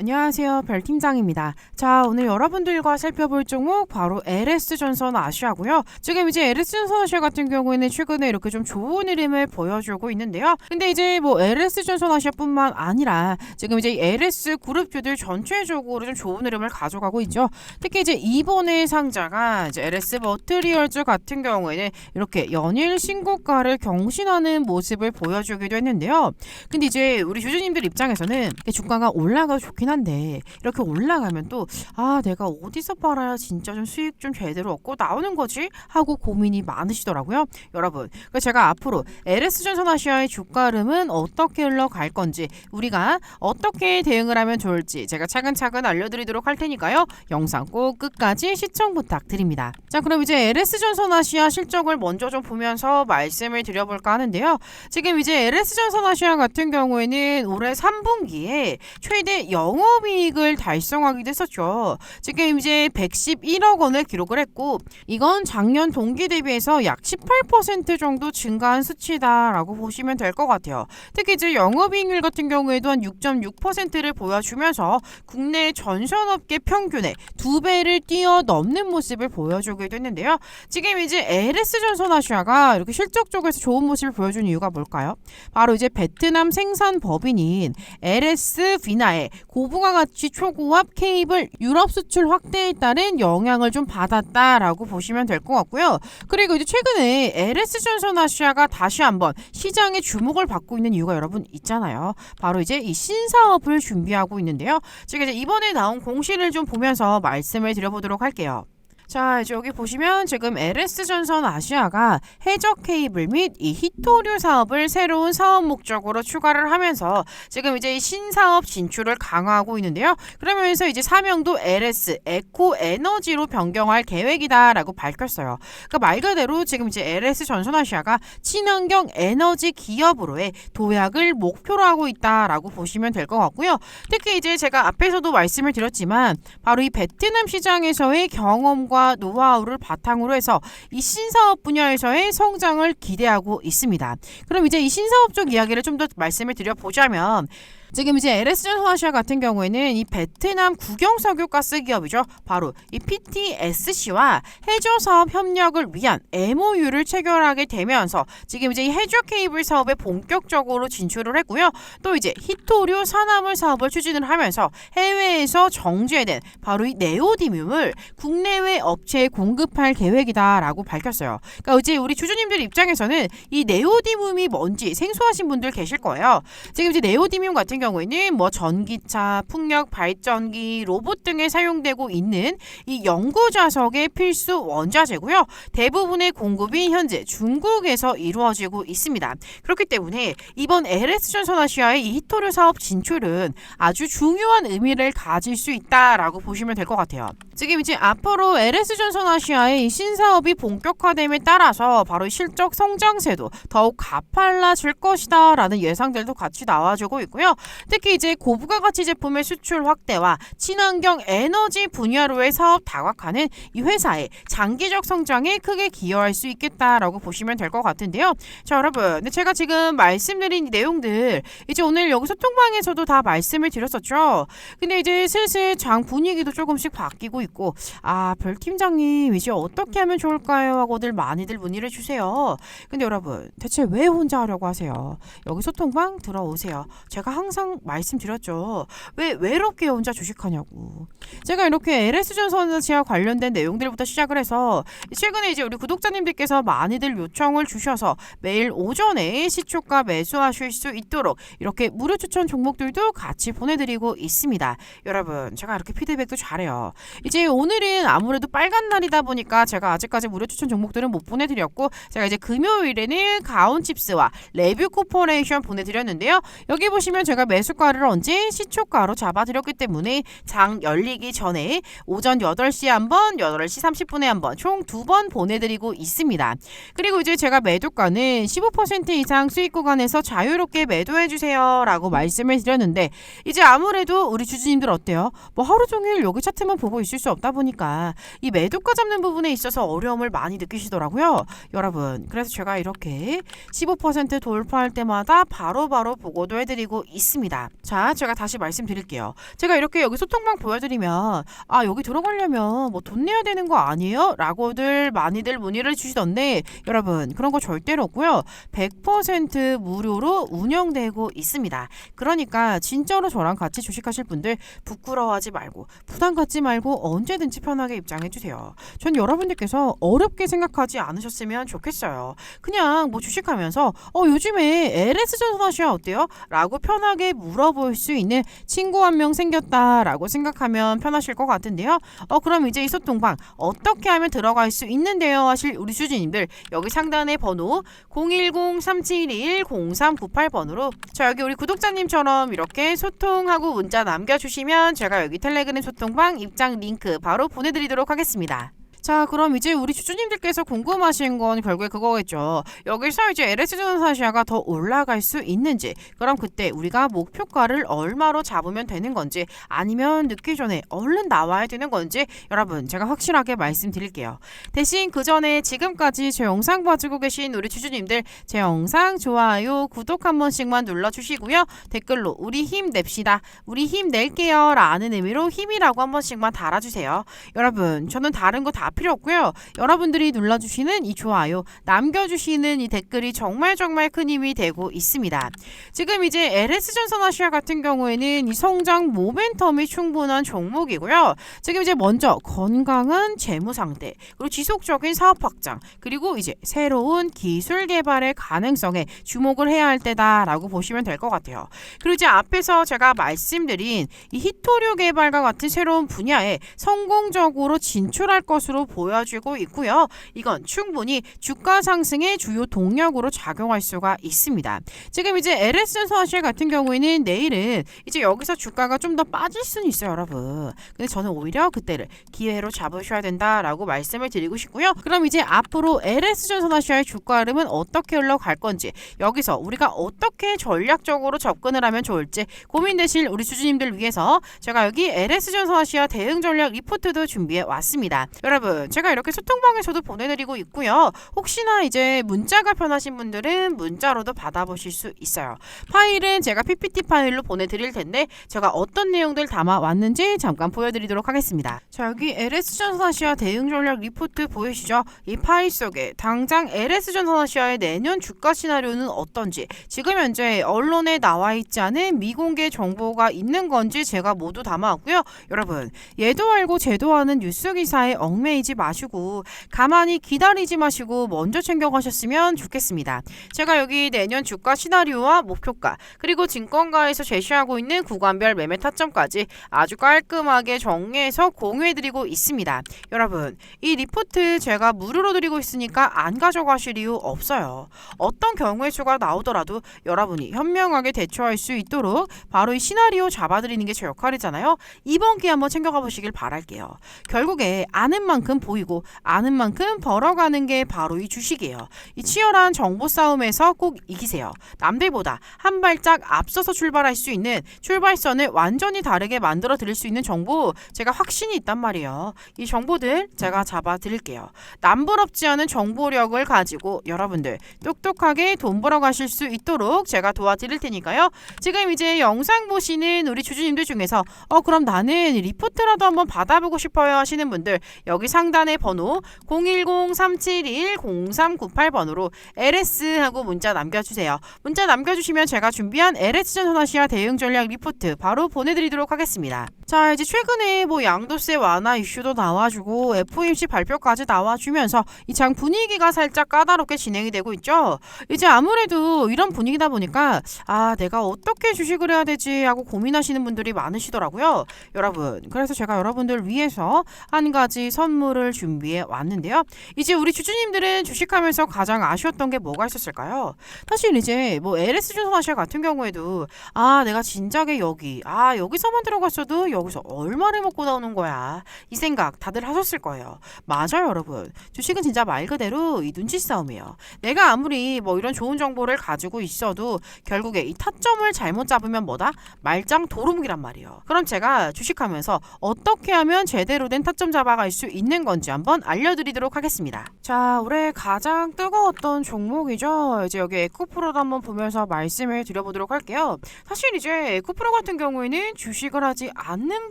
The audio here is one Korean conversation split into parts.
안녕하세요. 별팀장입니다. 자, 오늘 여러분들과 살펴볼 종목 바로 LS전선 아시아고요. 지금 이제 LS전선 아시아 같은 경우에는 최근에 이렇게 좀 좋은 흐름을 보여주고 있는데요. 근데 이제 뭐 LS전선 아시아뿐만 아니라 지금 이제 LS 그룹주들 전체적으로 좀 좋은 흐름을 가져가고 있죠. 특히 이제 이번에 상자가 이제 LS 머트리얼즈 같은 경우에는 이렇게 연일 신고가를 경신하는 모습을 보여주기도 했는데요. 근데 이제 우리 주주님들 입장에서는 주가가 올라가 좋긴 한데 이렇게 올라가면 또 아 내가 어디서 팔아야 진짜 좀 수익 좀 제대로 얻고 나오는 거지? 하고 고민이 많으시더라고요. 여러분 그래서 제가 앞으로 LS전선 아시아의 주가 흐름은 어떻게 흘러갈 건지 우리가 어떻게 대응을 하면 좋을지 제가 차근차근 알려드리도록 할 테니까요. 영상 꼭 끝까지 시청 부탁드립니다. 자 그럼 이제 LS전선 아시아 실적을 먼저 좀 보면서 말씀을 드려볼까 하는데요. 지금 이제 LS전선 아시아 같은 경우에는 올해 3분기에 최대 영업이익을 달성하기도 했었죠. 지금 이제 111억 원을 기록을 했고 이건 작년 동기 대비해서 약 18% 정도 증가한 수치다라고 보시면 될 것 같아요. 특히 이제 영업이익률 같은 경우에도 한 6.6%를 보여주면서 국내 전선업계 평균의 두 배를 뛰어넘는 모습을 보여주기도 했는데요. 지금 이제 LS전선 아시아가 이렇게 실적 쪽에서 좋은 모습을 보여준 이유가 뭘까요? 바로 이제 베트남 생산 법인인 LS 비나의 고 부가 가치 초고압 케이블 유럽 수출 확대에 따른 영향을 좀 받았다라고 보시면 될 것 같고요. 그리고 이제 최근에 LS 전선 아시아가 다시 한번 시장의 주목을 받고 있는 이유가 여러분 있잖아요. 바로 이제 이 신사업을 준비하고 있는데요. 제가 이제 이번에 나온 공시를 좀 보면서 말씀을 드려보도록 할게요. 자, 이제 여기 보시면 지금 LS전선 아시아가 해적 케이블 및 이 히토류 사업을 새로운 사업 목적으로 추가를 하면서 지금 이제 이 신사업 진출을 강화하고 있는데요. 그러면서 이제 사명도 LS 에코 에너지로 변경할 계획이다라고 밝혔어요. 그러니까 말 그대로 지금 이제 LS 전선 아시아가 친환경 에너지 기업으로의 도약을 목표로 하고 있다라고 보시면 될 것 같고요. 특히 이제 제가 앞에서도 말씀을 드렸지만 바로 이 베트남 시장에서의 경험과 노하우를 바탕으로 해서 이 신사업 분야에서의 성장을 기대하고 있습니다. 그럼 이제 이 신사업 쪽 이야기를 좀 더 말씀을 드려보자면 지금 이제 LS전 아시아 같은 경우에는 이 베트남 국영석유 가스 기업이죠. 바로 이 PTSC와 해저 사업 협력을 위한 MOU를 체결하게 되면서 지금 이제 이 해저 케이블 사업에 본격적으로 진출을 했고요. 또 이제 히토류 산화물 사업을 추진을 하면서 해외에서 정제된 바로 이 네오디뮴을 국내외 업체에 공급할 계획이다라고 밝혔어요. 그러니까 이제 우리 주주님들 입장에서는 이 네오디뮴이 뭔지 생소하신 분들 계실 거예요. 지금 이제 네오디뮴 같은 경우에는 뭐 전기차, 풍력 발전기, 로봇 등에 사용되고 있는 이 연구 자석의 필수 원자재고요. 대부분의 공급이 현재 중국에서 이루어지고 있습니다. 그렇기 때문에 이번 LS전선 아시아의 이 히토류 사업 진출은 아주 중요한 의미를 가질 수 있다라고 보시면 될 것 같아요. 지금 이제 앞으로 LS전선 아시아의 이 신사업이 본격화됨에 따라서 바로 실적 성장세도 더욱 가팔라질 것이다라는 예상들도 같이 나와주고 있고요. 특히 이제 고부가 가치 제품의 수출 확대와 친환경 에너지 분야로의 사업 다각화는 이 회사의 장기적 성장에 크게 기여할 수 있겠다라고 보시면 될 것 같은데요. 자 여러분, 제가 지금 말씀드린 이 내용들 이제 오늘 여기 소통방에서도 다 말씀을 드렸었죠. 근데 이제 슬슬 장 분위기도 조금씩 바뀌고 있고 아 별 팀장님 이제 어떻게 하면 좋을까요? 하고들 많이들 문의를 주세요. 근데 여러분 대체 왜 혼자 하려고 하세요? 여기 소통방 들어오세요. 제가 항상 말씀드렸죠. 왜 외롭게 혼자 주식하냐고. 제가 이렇게 LS전선지와 관련된 내용들부터 시작을 해서 최근에 이제 우리 구독자님들께서 많이들 요청을 주셔서 매일 오전에 시초가 매수하실 수 있도록 이렇게 무료 추천 종목들도 같이 보내드리고 있습니다. 여러분 제가 이렇게 피드백도 잘해요. 이제 오늘은 아무래도 빨간 날이다 보니까 제가 아직까지 무료 추천 종목들은 못 보내드렸고 제가 이제 금요일에는 가온칩스와 레뷰 코퍼레이션 보내드렸는데요. 여기 보시면 제가 매수가를 언제 시초가로 잡아드렸기 때문에 장 열리기 전에 오전 8시에 한번 8시 30분에 한번 총 두 번 보내드리고 있습니다. 그리고 이제 제가 매도가는 15% 이상 수익 구간에서 자유롭게 매도해주세요 라고 말씀을 드렸는데 이제 아무래도 우리 주주님들 어때요? 뭐 하루 종일 여기 차트만 보고 있을 수 없다 보니까 이 매도가 잡는 부분에 있어서 어려움을 많이 느끼시더라고요. 여러분 그래서 제가 이렇게 15% 돌파할 때마다 바로바로 보고도 해드리고 있습니다. 있습니다. 자, 제가 다시 말씀드릴게요. 제가 이렇게 여기 소통방 보여드리면 아 여기 들어가려면 뭐 돈 내야 되는 거 아니에요? 라고들 많이들 문의를 주시던데 여러분 그런 거 절대로 없고요. 100% 무료로 운영되고 있습니다. 그러니까 진짜로 저랑 같이 주식하실 분들 부끄러워하지 말고 부담 갖지 말고 언제든지 편하게 입장해 주세요. 전 여러분들께서 어렵게 생각하지 않으셨으면 좋겠어요. 그냥 뭐 주식하면서 어 요즘에 LS 전선하셔야 어때요? 라고 편하게 물어볼 수 있는 친구 한 명 생겼다라고 생각하면 편하실 것 같은데요. 어 그럼 이제 이 소통방 어떻게 하면 들어갈 수 있는데요 하실 우리 주주님들 여기 상단의 번호 010-371-0398번으로 저 여기 우리 구독자님처럼 이렇게 소통하고 문자 남겨주시면 제가 여기 텔레그램 소통방 입장 링크 바로 보내드리도록 하겠습니다. 자, 그럼 이제 우리 주주님들께서 궁금하신 건 결국에 그거겠죠. 여기서 이제 LS 전사시아가 더 올라갈 수 있는지, 그럼 그때 우리가 목표가를 얼마로 잡으면 되는 건지, 아니면 늦기 전에 얼른 나와야 되는 건지, 여러분 제가 확실하게 말씀드릴게요. 대신 그 전에 지금까지 제 영상 봐주고 계신 우리 주주님들 제 영상 좋아요, 구독 한 번씩만 눌러주시고요. 댓글로 우리 힘 냅시다, 우리 힘 낼게요 라는 의미로 힘이라고 한 번씩만 달아주세요. 여러분 저는 다른 거다 필요 없고요. 여러분들이 눌러주시는 이 좋아요, 남겨주시는 이 댓글이 정말 정말 큰 힘이 되고 있습니다. 지금 이제 LS 전선아시아 같은 경우에는 이 성장 모멘텀이 충분한 종목이고요. 지금 이제 먼저 건강한 재무 상태, 그리고 지속적인 사업 확장, 그리고 이제 새로운 기술 개발의 가능성에 주목을 해야 할 때다라고 보시면 될 것 같아요. 그리고 이제 앞에서 제가 말씀드린 이 히토류 개발과 같은 새로운 분야에 성공적으로 진출할 것으로 보여지고 있고요. 이건 충분히 주가 상승의 주요 동력으로 작용할 수가 있습니다. 지금 이제 LS 서실 같은 경우에는 내일은 이제 여기서 주가가 좀 더 빠질 수는 있어요, 여러분. 근데 저는 오히려 그때를 기회로 잡으셔야 된다라고 말씀을 드리고 싶고요. 그럼 이제 앞으로 LS 전선아시아의 주가 흐름은 어떻게 흘러갈 건지 여기서 우리가 어떻게 전략적으로 접근을 하면 좋을지 고민되실 우리 주주님들 위해서 제가 여기 LS 전선아시아 대응 전략 리포트도 준비해 왔습니다. 여러분, 제가 이렇게 소통방에서도 보내드리고 있고요. 혹시나 이제 문자가 편하신 분들은 문자로도 받아보실 수 있어요. 파일은 제가 PPT 파일로 보내드릴 텐데 제가 어떤 내용들 담아 왔는지 잠깐 보여드리도록 하겠습니다. 자 여기 LS 전선아시아 대응 전략 리포트 보이시죠? 이 파일 속에 당장 LS 전선아시아의 내년 주가 시나리오는 어떤지 지금 현재 언론에 나와 있지 않은 미공개 정보가 있는 건지 제가 모두 담아왔고요. 여러분 얘도 알고 쟤도 아는 뉴스 기사에 얽매이 지 마시고 가만히 기다리지 마시고 먼저 챙겨가셨으면 좋겠습니다. 제가 여기 내년 주가 시나리오와 목표가 그리고 증권가에서 제시하고 있는 구간별 매매 타점까지 아주 깔끔하게 정리해서 공유해드리고 있습니다. 여러분 이 리포트 제가 무료로 드리고 있으니까 안 가져가실 이유 없어요. 어떤 경우의 수가 나오더라도 여러분이 현명하게 대처할 수 있도록 바로 이 시나리오 잡아드리는 게 제 역할이잖아요. 이번 기회 한번 챙겨가 보시길 바랄게요. 결국에 아는 만큼 보이고 아는 만큼 벌어가는 게 바로 이 주식이에요. 이 치열한 정보 싸움에서 꼭 이기세요. 남들보다 한 발짝 앞서서 출발할 수 있는 출발선을 완전히 다르게 만들어 드릴 수 있는 정보 제가 확신이 있단 말이에요. 이 정보들 제가 잡아 드릴게요. 남부럽지 않은 정보력을 가지고 여러분들 똑똑하게 돈 벌어 가실 수 있도록 제가 도와드릴 테니까요. 지금 이제 영상 보시는 우리 주주님들 중에서 어 그럼 나는 리포트라도 한번 받아보고 싶어요 하시는 분들 여기 상 단의 번호 010-371-0398번으로 LS 하고 문자 남겨주세요. 문자 남겨주시면 제가 준비한 LS 전선아시아 대응 전략 리포트 바로 보내드리도록 하겠습니다. 자 이제 최근에 뭐 양도세 완화 이슈도 나와주고 FOMC 발표까지 나와주면서 이 장 분위기가 살짝 까다롭게 진행이 되고 있죠. 이제 아무래도 이런 분위기다 보니까 아 내가 어떻게 주식을 해야 되지 하고 고민하시는 분들이 많으시더라고요. 여러분 그래서 제가 여러분들 위해서 한 가지 선물 을 준비해 왔는데요. 이제 우리 주주님들은 주식하면서 가장 아쉬웠던 게 뭐가 있었을까요? 사실 이제 뭐 LS 주선아시아 같은 경우에도 아 내가 진작에 여기 아 여기서만 들어갔어도 여기서 얼마를 먹고 나오는 거야 이 생각 다들 하셨을 거예요. 맞아요 여러분 주식은 진짜 말 그대로 이 눈치 싸움이에요. 내가 아무리 뭐 이런 좋은 정보를 가지고 있어도 결국에 이 타점을 잘못 잡으면 뭐다 말짱 도루묵이란 말이에요. 그럼 제가 주식하면서 어떻게 하면 제대로 된 타점 잡아갈 수 있는 되는 건지 한번 알려드리도록 하겠습니다. 자, 올해 가장 뜨거웠던 종목이죠. 이제 여기 에코프로도 한번 보면서 말씀을 드려보도록 할게요. 사실 이제 에코프로 같은 경우에는 주식을 하지 않는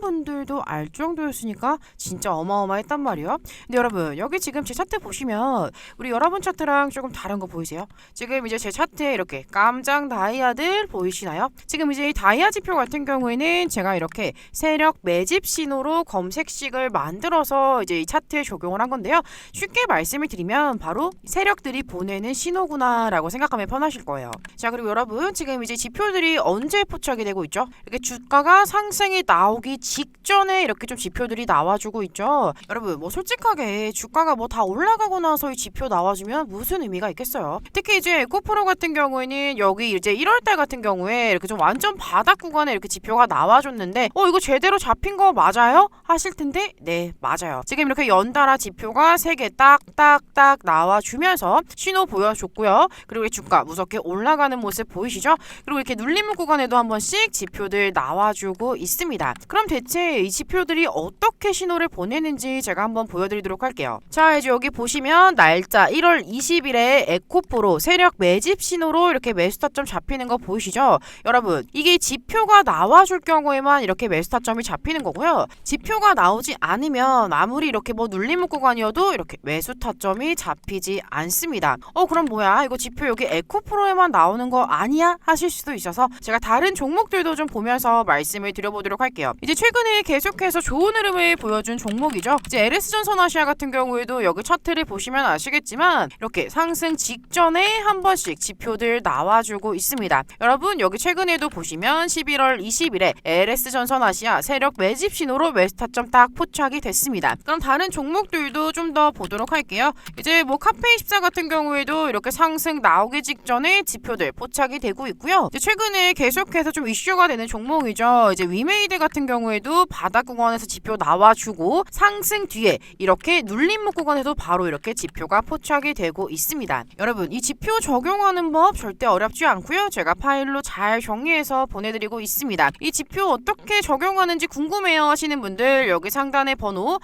분들도 알 정도였으니까 진짜 어마어마했단 말이에요. 근데 여러분 여기 지금 제 차트 보시면 우리 여러분 차트랑 조금 다른 거 보이세요? 지금 이제 제 차트에 이렇게 깜장 다이아들 보이시나요? 지금 이제 이 다이아 지표 같은 경우에는 제가 이렇게 세력 매집 신호로 검색식을 만들어서 이제 이 차트 에 적용을 한 건데요. 쉽게 말씀을 드리면 바로 세력들이 보내는 신호구나라고 생각하면 편하실 거예요. 자 그리고 여러분 지금 이제 지표들이 언제 포착이 되고 있죠? 이렇게 주가가 상승이 나오기 직전에 이렇게 좀 지표들이 나와주고 있죠. 여러분 뭐 솔직하게 주가가 뭐 다 올라가고 나서 이 지표 나와주면 무슨 의미가 있겠어요? 특히 이제 에코프로 같은 경우에는 여기 이제 1월달 같은 경우에 이렇게 좀 완전 바닥 구간에 이렇게 지표가 나와줬는데 어 이거 제대로 잡힌 거 맞아요? 하실 텐데 네 맞아요. 지금 이렇게 연달아 지표가 세 개 딱딱딱 나와주면서 신호 보여줬고요. 그리고 이 주가 무섭게 올라가는 모습 보이시죠? 그리고 이렇게 눌림 구간에도 한 번씩 지표들 나와주고 있습니다. 그럼 대체 이 지표들이 어떻게 신호를 보내는지 제가 한번 보여드리도록 할게요. 자 이제 여기 보시면 날짜 1월 20일에 에코프로 세력 매집 신호로 이렇게 매수타점 잡히는 거 보이시죠? 여러분 이게 지표가 나와줄 경우에만 이렇게 매수타점이 잡히는 거고요. 지표가 나오지 않으면 아무리 이렇게 뭐 눌림 구간이어도 이렇게 매수 타점이 잡히지 않습니다. 어 그럼 뭐야 이거 지표 여기 에코프로에만 나오는 거 아니야 하실 수도 있어서 제가 다른 종목들도 좀 보면서 말씀을 드려보도록 할게요. 이제 최근에 계속해서 좋은 흐름을 보여준 종목이죠. 이제 LS전선아시아 같은 경우에도 여기 차트를 보시면 아시겠지만 이렇게 상승 직전에 한 번씩 지표들 나와주고 있습니다. 여러분 여기 최근에도 보시면 11월 20일에 LS전선아시아 세력 매집 신호로 매수 타점 딱 포착이 됐습니다. 그럼 다른 종목들도 좀 더 보도록 할게요. 이제 뭐 카페24 같은 경우에도 이렇게 상승 나오기 직전에 지표들 포착이 되고 있고요. 이제 최근에 계속해서 좀 이슈가 되는 종목이죠. 이제 위메이드 같은 경우에도 바닥 구간에서 지표 나와주고 상승 뒤에 이렇게 눌림목 구간에도 바로 이렇게 지표가 포착이 되고 있습니다. 여러분 이 지표 적용하는 법 절대 어렵지 않고요. 제가 파일로 잘 정리해서 보내드리고 있습니다. 이 지표 어떻게 적용하는지 궁금해요 하시는 분들 여기 상단의 번호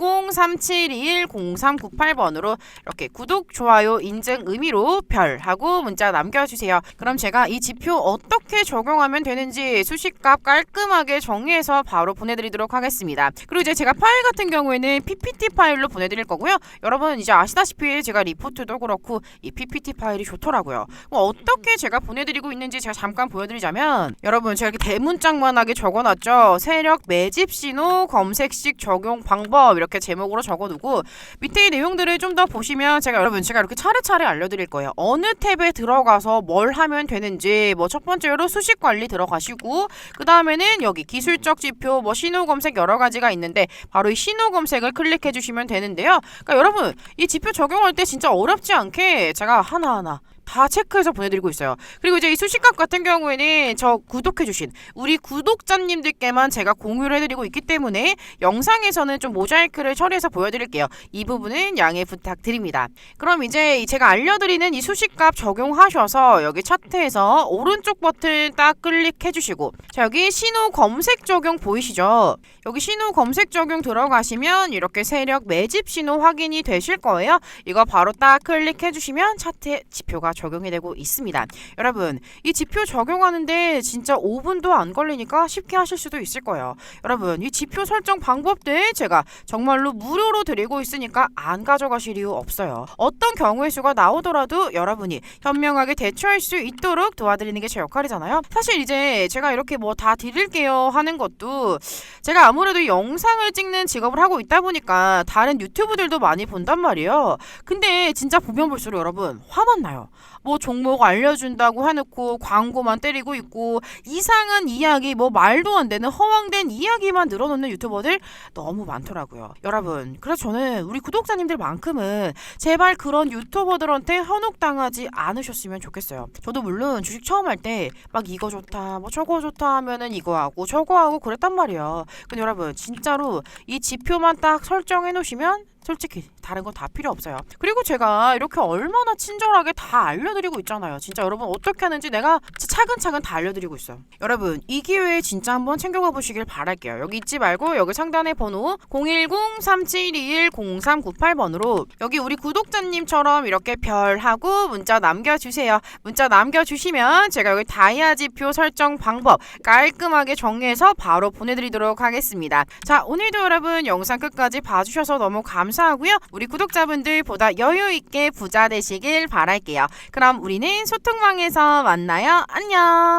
010-3721-0398번으로 이렇게 구독, 좋아요, 인증 의미로 별 하고 문자 남겨주세요. 그럼 제가 이 지표 어떻게 적용하면 되는지 수식값 깔끔하게 정리해서 바로 보내드리도록 하겠습니다. 그리고 이제 제가 파일 같은 경우에는 PPT 파일로 보내드릴 거고요. 여러분 이제 아시다시피 제가 리포트도 그렇고 이 PPT 파일이 좋더라고요. 뭐 어떻게 제가 보내드리고 있는지 제가 잠깐 보여드리자면 여러분 제가 이렇게 대문짝만하게 적어놨죠. 세력 매집 신호 검색식 적용 방법 이렇게 제목으로 적어두고 밑에 이 내용들을 좀 더 보시면 제가 여러분 제가 이렇게 차례차례 알려드릴 거예요. 어느 탭에 들어가서 뭘 하면 되는지 뭐 첫 번째로 수식 관리 들어가시고 그 다음에는 여기 기술적 지표 뭐 신호 검색 여러 가지가 있는데 바로 이 신호 검색을 클릭해 주시면 되는데요. 그러니까 여러분 이 지표 적용할 때 진짜 어렵지 않게 제가 하나하나 다 체크해서 보내드리고 있어요. 그리고 이제 이 수식값 같은 경우에는 저 구독해주신 우리 구독자님들께만 제가 공유를 해드리고 있기 때문에 영상에서는 좀 모자이크를 처리해서 보여드릴게요. 이 부분은 양해 부탁드립니다. 그럼 이제 제가 알려드리는 이 수식값 적용하셔서 여기 차트에서 오른쪽 버튼 딱 클릭해주시고 자 여기 신호 검색 적용 보이시죠? 여기 신호 검색 적용 들어가시면 이렇게 세력 매집 신호 확인이 되실 거예요. 이거 바로 딱 클릭해주시면 차트에 지표가 적용이 되고 있습니다. 여러분 이 지표 적용하는데 진짜 5분도 안 걸리니까 쉽게 하실 수도 있을 거예요. 여러분 이 지표 설정 방법 들 제가 정말로 무료로 드리고 있으니까 안 가져가실 이유 없어요. 어떤 경우의 수가 나오더라도 여러분이 현명하게 대처할 수 있도록 도와드리는 게 제 역할이잖아요. 사실 이제 제가 이렇게 뭐 다 드릴게요 하는 것도 제가 아무래도 영상을 찍는 직업을 하고 있다 보니까 다른 유튜브들도 많이 본단 말이에요. 근데 진짜 보면 볼수록 여러분 화만 나요. 뭐 종목 알려준다고 해놓고 광고만 때리고 있고 이상한 이야기 뭐 말도 안 되는 허황된 이야기만 늘어놓는 유튜버들 너무 많더라고요. 여러분 그래서 저는 우리 구독자님들만큼은 제발 그런 유튜버들한테 현혹당하지 않으셨으면 좋겠어요. 저도 물론 주식 처음 할 때 막 이거 좋다 뭐 저거 좋다 하면은 이거 하고 저거 하고 그랬단 말이에요. 근데 여러분 진짜로 이 지표만 딱 설정해 놓으시면 솔직히 다른 거다 필요 없어요. 그리고 제가 이렇게 얼마나 친절하게 다 알려드리고 있잖아요. 진짜 여러분 어떻게 하는지 내가 차근차근 다 알려드리고 있어요. 여러분 이 기회에 진짜 한번 챙겨가 보시길 바랄게요. 여기 잊지 말고 여기 상단의 번호 010-3721-0398번으로 여기 우리 구독자님처럼 이렇게 별하고 문자 남겨주세요. 문자 남겨주시면 제가 여기 다이아지표 설정 방법 깔끔하게 정리해서 바로 보내드리도록 하겠습니다. 자 오늘도 여러분 영상 끝까지 봐주셔서 너무 감사하고요. 우리 구독자분들 보다 여유 있게 부자 되시길 바랄게요. 그럼 우리는 소통방에서 만나요. 안녕.